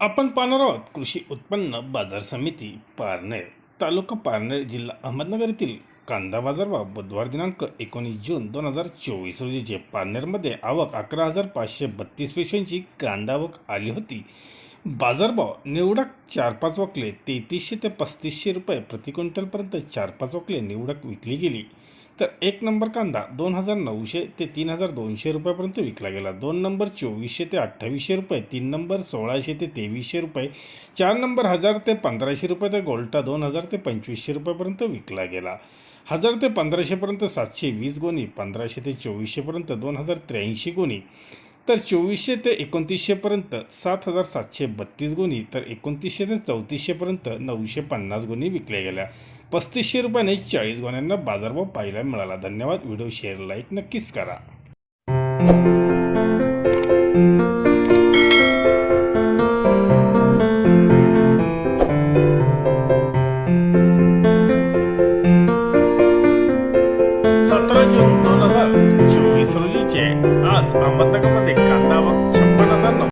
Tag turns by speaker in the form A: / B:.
A: आपण पाहणार आहोत कृषी उत्पन्न बाजार समिती पारनेर तालुका पारनेर जिल्हा अहमदनगर येथील कांदा बाजारभाव बुधवार दिनांक एकोणीस जून दोन हजार चोवीस रोजीचे पारनेरमध्ये आवक अकरा हजार पाचशे बत्तीस पैशांची कांदा आवक आली होती. बाजारभाव निवडक चार पाच वकले तेहतीसशे ते पस्तीसशे रुपये प्रति क्विंटलपर्यंत चार पाच वकले निवडक विकली गेली. तर एक नंबर कांदा दोन हजार नऊशे ते तीन हजार दोनशे रुपयापर्यंत विकला गेला. दोन नंबर चोवीसशे ते अठ्ठावीसशे रुपये तीन नंबर सोळाशे ते तेवीसशे रुपये चार नंबर हजार ते पंधराशे रुपये तर गोल्टा दोन हजार ते पंचवीसशे रुपयापर्यंत विकला गेला. हजार ते पंधराशेपर्यंत सातशे वीस गोणी पंधराशे ते चोवीसशेपर्यंत दोन हजार त्र्याऐंशी गोणी तर चोवीसशे ते एकोणतीसशेपर्यंत सात हजार सातशे बत्तीस गुणी तर एकोणतीसशे ते चौतीसशेपर्यंत नऊशे पन्नास गुणी विकल्या गेल्या. पस्तीसशे रुपयाने चाळीस गुण्यांना बाजारभाव पाहायला मिळाला. धन्यवाद. व्हिडिओ शेअर लाईक नक्कीच करा. जून दोन हजार चोवीस रोजीचे आज अहमदनगरमध्ये